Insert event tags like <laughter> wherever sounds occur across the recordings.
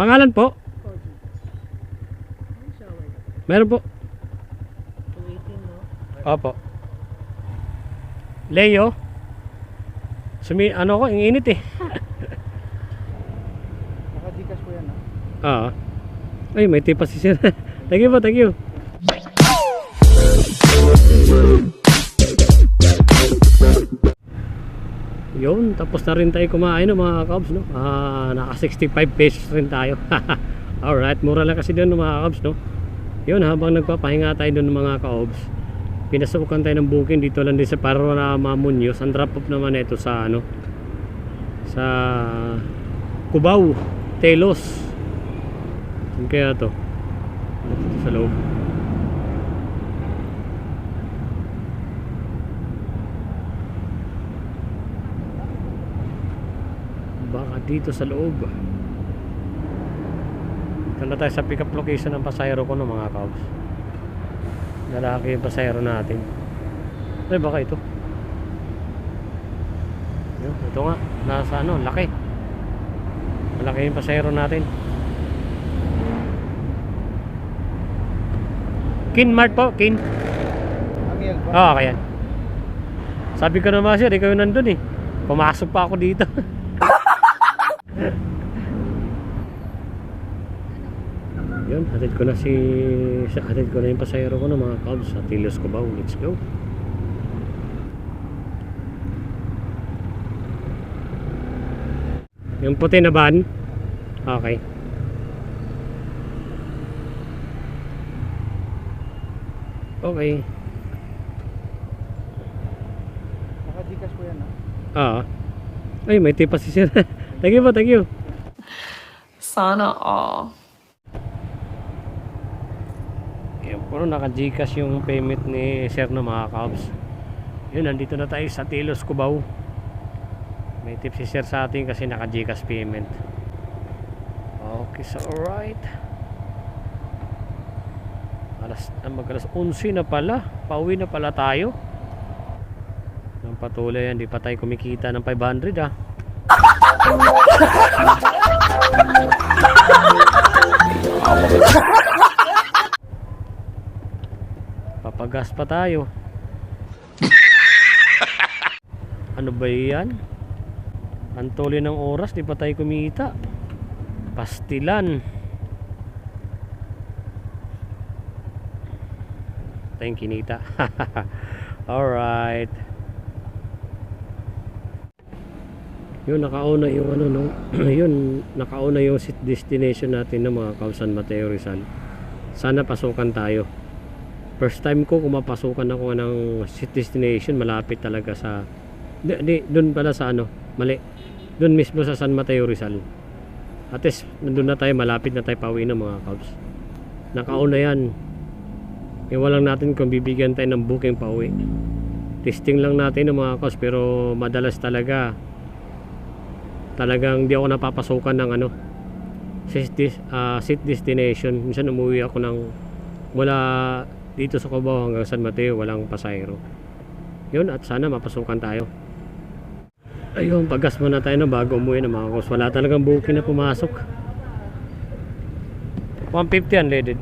Pangalan po? Meron po. 218 no? Opo. Leo. Sumi ano ko, ang init eh. <laughs> Naka-Gcash po yan ha? Oo. Ay, may tipa si sir. <laughs> thank you po, thank you. Yun, tapos na rin tayo kumain no, mga kabs, no? Ah, naka 65 pesos rin tayo. <laughs> Alright, mura lang kasi doon no, mga kabs, no? Yun, habang nagpapahinga tayo doon mga kabs, pinasukan tayo ng booking dito lang din sa Panorama Munoz. Ang drop off naman ito sa ano, sa Cubao, Telos. Saan kaya to? Sa loob. Baka dito sa loob. Ito na tayo sa pick up location ng pasayro ko no mga kaos. Lalaki yung pasayro natin. Ay baka ito. Ito nga. Nasa ano, laki. Malaki yung pasayro natin. Kin Mart po, Kin. Oo, kaya. Sabi ko naman sir, ikaw yung nandun eh. Pumasok pa ako dito. <laughs> Yun, hatid ko na si... Hatid ko na yung pasayro ko ng mga Cubs sa Tilos Cubao. Let's go. Yung puti na van? Okay. Okay. Naka-Gcash po yan ha? Ah. Ay, may tipa si sir. <laughs> thank you po, thank you. Sana all. Yan, puro naka-Gcash yung payment ni sir no mga Cubs. Yun, nandito na tayo sa Tilos, Cubao. May tip si sir sa atin kasi naka-Gcash payment. Okay, so alright. Alas, ah, mag alas 11 na pala. Pauwi na pala tayo. Nang patuloy yan, di pa tayo kumikita ng 500 ah. <laughs> Papagas pa tayo. <laughs> ano ba yan? Ang tuloy ng oras, di pa tayo kumita. Pastilan. Tayong kinita. <laughs> Alright. Yun, nakauna yung ano, no? <clears throat> yun, nakauna yung destination natin ng mga Kausan Mateo Rizal. Sana pasukan tayo. First time ko kung mapasukan ako ng destination, malapit talaga sa di, di doon pala sa ano, mali. Doon mismo sa San Mateo Rizal. At least nandun na tayo, malapit na tayo pauwi ng mga Cubs. Nakauna yan. Iwalang natin kung bibigyan tayo ng booking pauwi. Testing lang natin ng mga Cubs pero madalas talaga talagang di ako napapasukan ng ano dis- ah, sit destination. Minsan umuwi ako ng wala dito sa Cubao hanggang San Mateo walang pasayro. Yun at sana mapasukan tayo. Ayun, paggas muna tayo na bago umuwi ng mga Cubs. Wala talagang booking na pumasok. 150 unleaded.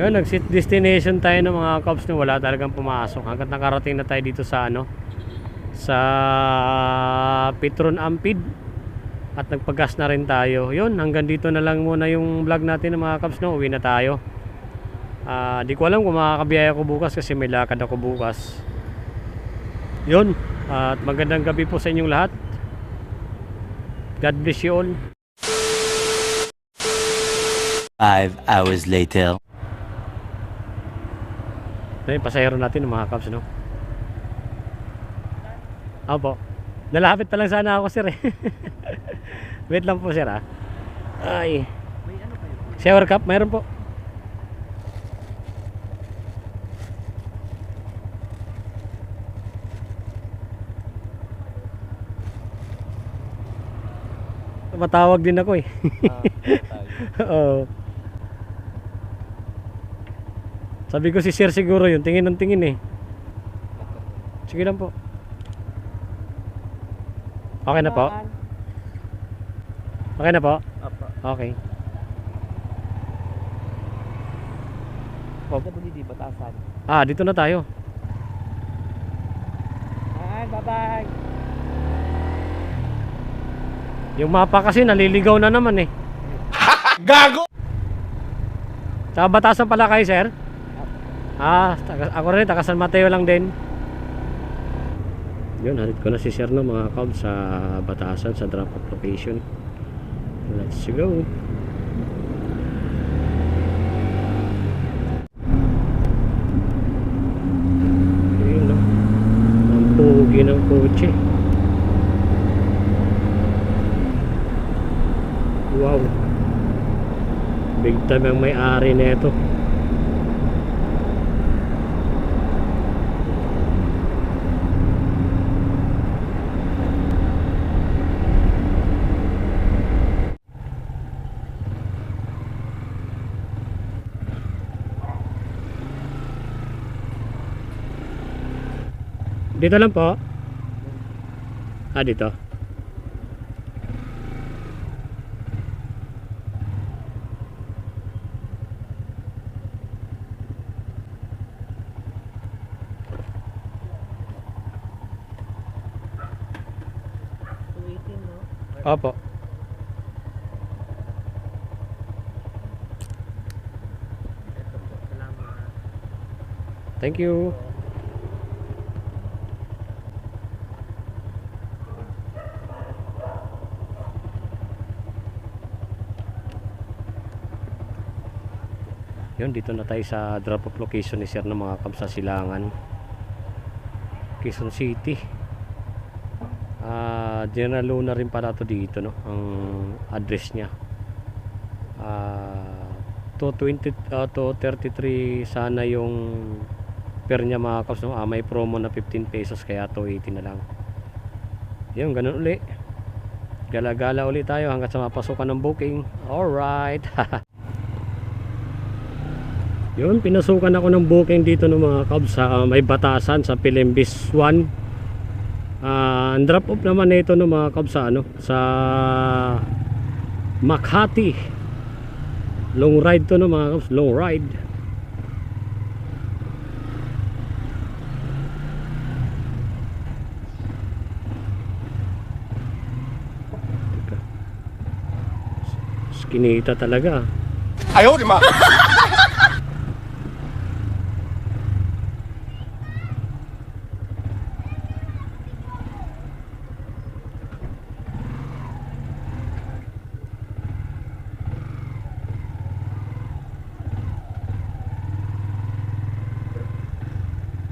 Yun, nag-sit destination tayo ng mga Cubs na wala talagang pumasok. Hanggat nakarating na tayo dito sa ano, sa Petron Ampid. At nagpagas na rin tayo. Yun, hanggang dito na lang muna yung vlog natin ng mga Cubs no. Uwi na tayo. Ah, di ko alam kung makakabiyaya ko bukas kasi may lakad ako bukas. Yun. At magandang gabi po sa inyong lahat. God bless you all. Five hours later. Ito yung pasahero natin, mga kaps, no? Opo. Nalapit pa lang sana ako, sir, eh. <laughs> Wait lang po, sir, ah. Ay. May ano kayo? Shower cup, mayroon po. Matawag din ako eh. <laughs> Oo. Sabi ko si Sir siguro yun, tingin ng tingin eh. Sige lang po. Okay na po? Okay na po? Apa. Okay. WD Batasan. Ah, dito na tayo. Hi, bye-bye. Yung mapa kasi naliligaw na naman eh. <laughs> Gago! Sa batasan pala kayo, sir? Ah, ako rin, taga San Mateo lang din. Yun, halit ko na si sir no, mga kaub sa batasan, sa drop off location. Let's go. Ayun no. Ang pogi ng kotse. Wow. Big time ang may-ari nito. Dito lang po. Ah, dito. Opo. Thank you. Yun, dito na tayo sa drop off location ni Sir ng mga Kabs sa Silangan. Quezon City. Ah, General Luna rin pala to dito, no? Ang address niya. Ah, 220 uh, 233 sana yung per niya mga kaps no? ah, may promo na 15 pesos kaya 280 na lang yun ganun uli gala-gala uli tayo hanggang sa mapasukan ng booking alright <laughs> yun pinasukan ako ng booking dito ng mga kabs sa ah, may batasan sa Pilimbis 1 Ah, ang drop off naman nito ng mga kabs sa ano sa Makati long ride to no mga kabs long ride Teka. Skinita talaga Ayaw, di ma. <laughs>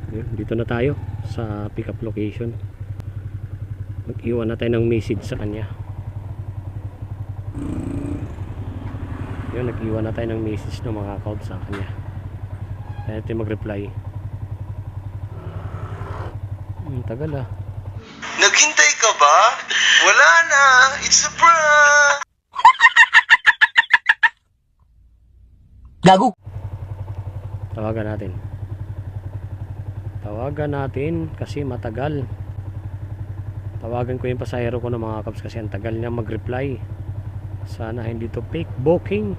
Yun, dito na tayo sa pick up location mag-iwan na tayo ng message sa kanya yun nag-iwan na tayo ng message ng mga account sa kanya kaya tayo mag-reply ang tagal ah Naghintay ka ba? Wala na. It's a prank. Gago! tawagan natin tawagan natin kasi matagal. Tawagan ko yung pasahero ko ng mga caps kasi ang tagal niya mag-reply. Sana hindi to fake booking.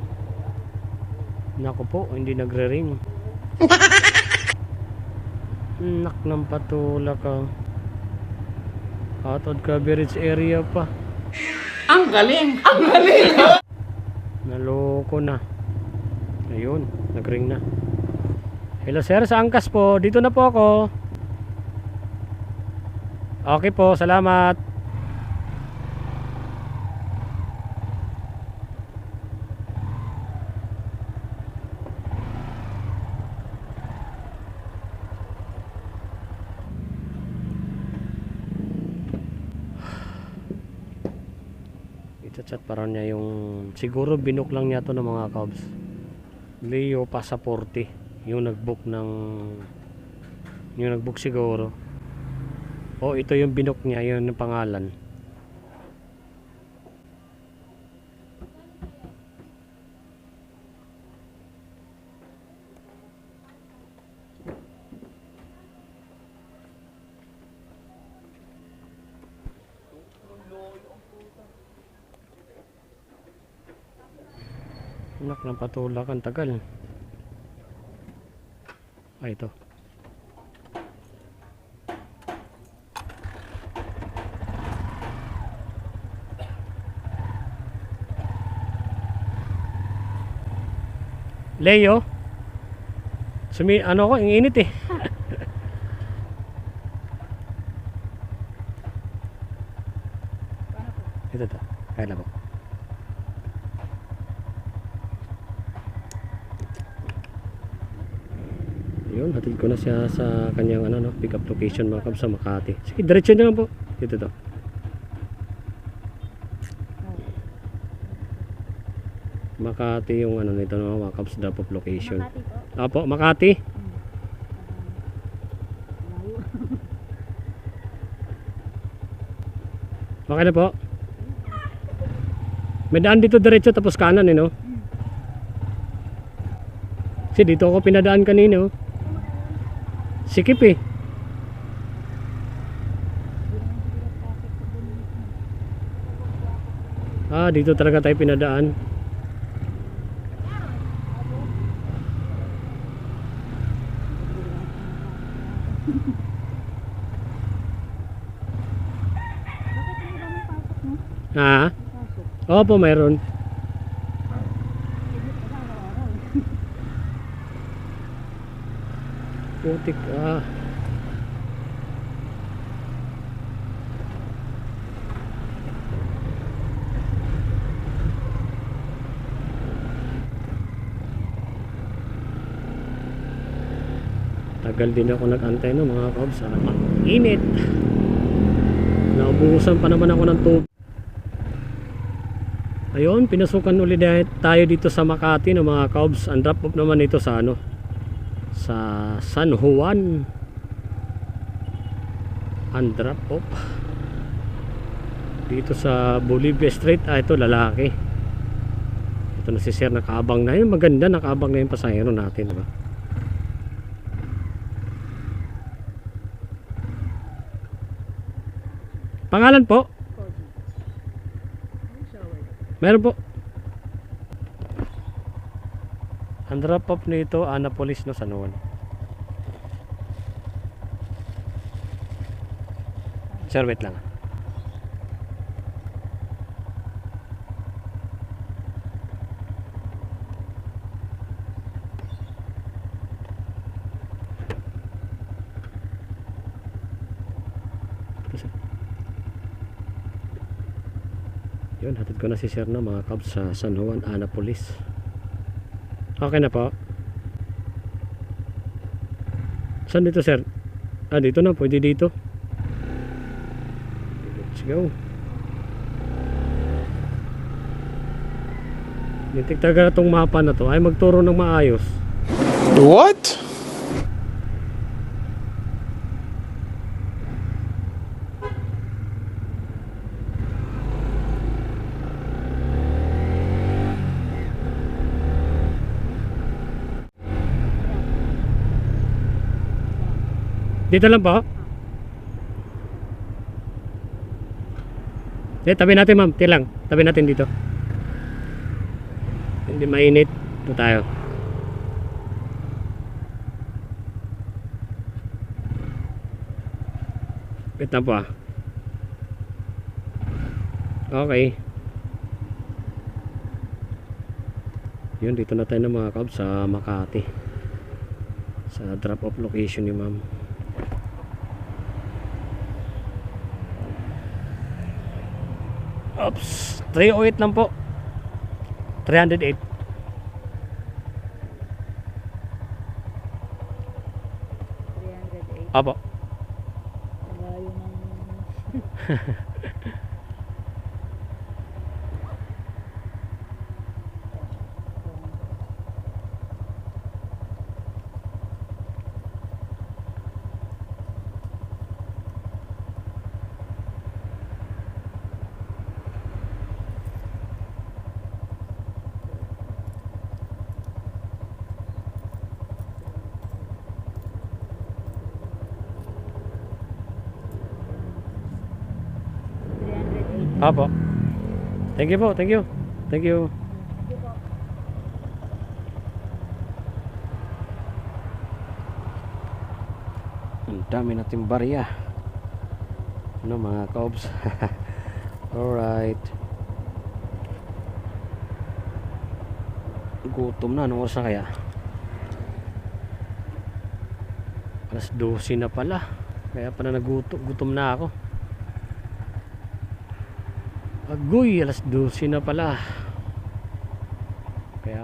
Naku po hindi nagre-ring. <laughs> Nak ng patula ka. Out of coverage area pa. Ang galing! Ang galing! naloko na. Ayun nagring na Hello sir, sa Angkas po. Dito na po ako. Okay po, salamat. Ito-chat para niya yung siguro binok lang niya to ng mga Cubs. Leo Pasaporte yung nagbook ng yung nagbook siguro. O ito yung binok niya yun yung pangalan. Anak ng patulakan tagal ito. Leo? Sumi ano ko, ang init eh. <laughs> Ito to, kaya po Yun, hatid ko na siya sa kanyang ano no, pick up location mga kabs sa Makati. Sige, diretso na lang po. Dito to. Makati yung ano nito no, mga kabs drop off location. Makati po. Apo, Makati. Okay na po. May daan dito diretso tapos kanan eh no. Kasi dito ako pinadaan kanina oh. Sikip eh. Ah, dito talaga tayo pinadaan. Ha? Opo, mayroon. Putik ah. Tagal din ako nag-antay no mga kabs. Ah, ang init. Naubusan pa naman ako ng tubig. Ayun, pinasukan ulit tayo dito sa Makati no mga kabs. Ang drop off naman ito sa ano sa San Juan. Ang drop off. Dito sa Bolivia Street. Ah ito lalaki. Ito na si sir nakaabang na yun. Maganda nakaabang na yung pasahero natin diba? pangalan po? Meron po Ang drop off nito, Anapolis no San Juan. Sir, wait lang. Yun, hatid ko na si Sir na mga cabs sa San Juan, Anapolis. Okay na po. Saan dito sir? Ah dito na, pwede dito. Let's go. Nitik taga itong mapa na to ay magturo ng maayos. What? Dito lang po. Eh, tabi natin ma'am, tilang. Tabi natin dito. Hindi mainit. Ito tayo. Wait lang po ah. Okay. Yun, dito na tayo ng mga kabs sa Makati. sa drop off location ni ma'am Oops, 308 lang po. 308. Apo. <laughs> Apo. Thank you po, thank you. Thank you. Ang dami nating barya. Ano mga kaobs? <laughs> Alright. Gutom na. Anong oras na kaya? Alas 12 na pala. Kaya pala nagutom gutom na ako. Agoy, alas 12 na pala.